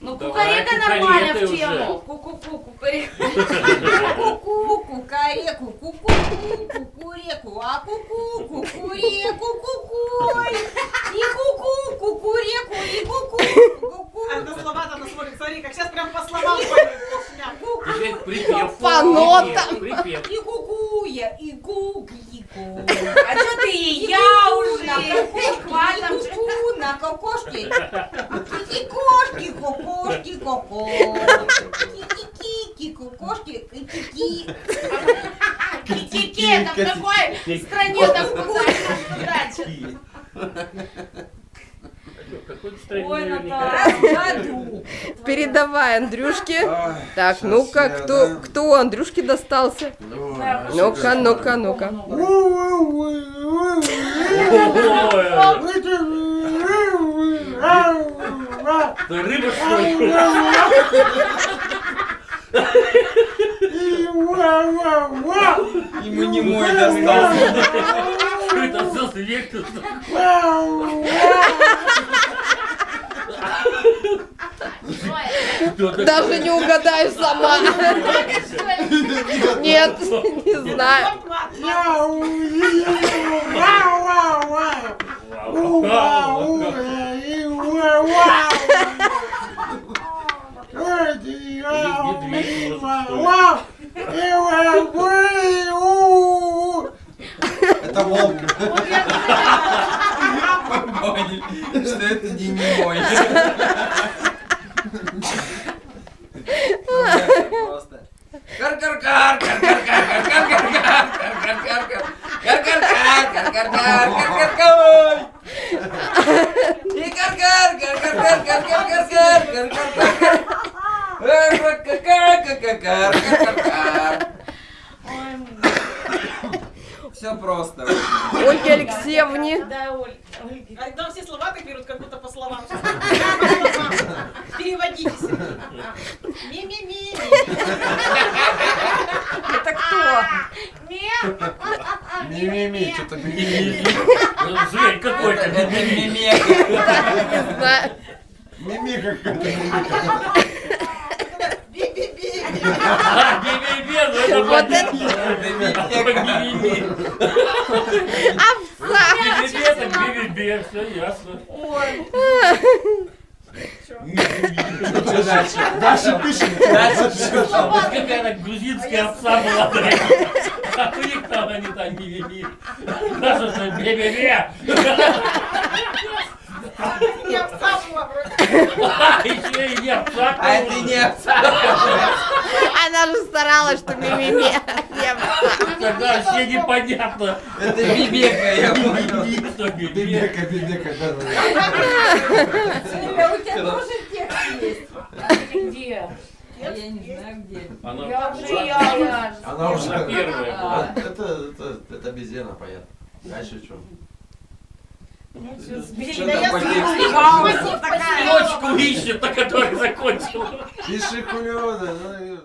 Ну, Давай, кукарека нормально кукареты в уже. тему. Ку-ку-ку, кукарека. Ку-ку, кукареку, ку-ку, кукуреку, а ку-ку, кукуреку, кукуй. И ку-ку, кукуреку, и ку-ку. А на слова-то на смотри, смотри, как сейчас прям по словам. Теперь припев. По нотам. Припев. И кукуя, и куклику. А что ты и я На уже? кокошке, и же. ку-ку, на кокошке. Кики-кошки, кокошки, коко. Кики-кики, кокошки, кики-ки. Кики-ки, там в какой стране там стране Ой. Наташа. Передавай Андрюшке. Так, ну-ка, кто, кто у Андрюшки достался? Ну-ка, ну-ка, ну-ка. Ты рыба что ли? Ему не мой достался. Что это за такой? Даже не угадаю сама. Нет, не знаю. Медведь, может, Это волк. Поняли, что это не немой. Просто. Кар-кар-кар, кар-кар-кар, кар-кар-кар, кар-кар-кар, кар-кар-кар, кар-кар-кар, кар-кар-кар. И кар-кар, кар-кар-кар, кар-кар-кар, кар-кар-кар. Кар-кар-кар, кар-кар-кар. Все просто. Ольге Алексеевне. Да, Оль. Ольга. А Там все слова так берут, как будто по словам. Переводитесь. Ми-ми-ми. Это кто? Ми-ми-ми, что-то Ну, Зверь какой-то. Мимика. Не знаю. Мимика какая-то. Би-би-би. А, бе-бе-бе, ну это Вот это овца. Бе-бе-бе, все ясно. Что дальше? Дальше пишем. Дальше Вот какая-то грузинская овца была, блядь. А у них там они там бе-бе-бе. Наша же бе-бе-бе. Не овца была вроде. А, еще и не овца. А это не овца. Она же старалась, что мимими. Тогда вообще непонятно. Это бибека, я понял. Бибека, бибека, да, у тебя тоже текст есть? Где? Я не знаю где. Она Я уже, я, я. Она уже первая была. А, Это, это, это обезьяна, понятно. Дальше что? Дочку ищет, на которой закончил. Пиши ну,